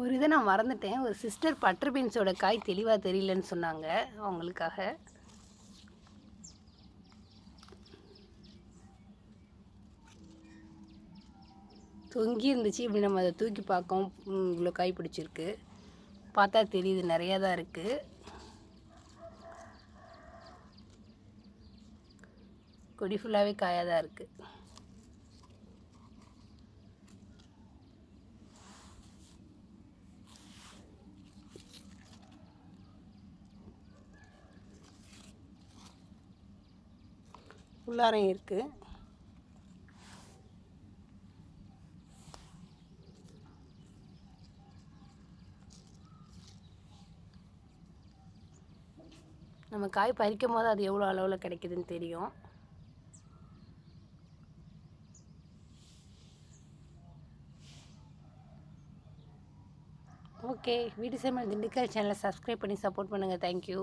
ஒரு இதை நான் மறந்துட்டேன். ஒரு சிஸ்டர் பட்டர் பீன்ஸோட காய் தெளிவாக தெரியலன்னு சொன்னாங்க அவங்களுக்காக. தொங்கி இருந்துச்சு. இப்படி நம்ம அதை தூக்கி பார்க்கவும் இவ்வளோ காய் பிடிச்சிருக்கு. பார்த்தா தெரியுது நிறையா தான் இருக்குது கொடி ஃபுல்லாகவே காயாக தான் இருக்குது உள்ளாரையும் இருக்குது நம்ம காய் பறிக்கும் போது அது எவ்வளோ அளவில் கிடைக்குதுன்னு தெரியும். ஓகே வீடு சேமல் திண்டுக்கல் சேனலை சப்ஸ்கிரைப் பண்ணி சப்போர்ட் பண்ணுங்கள் தேங்க்யூ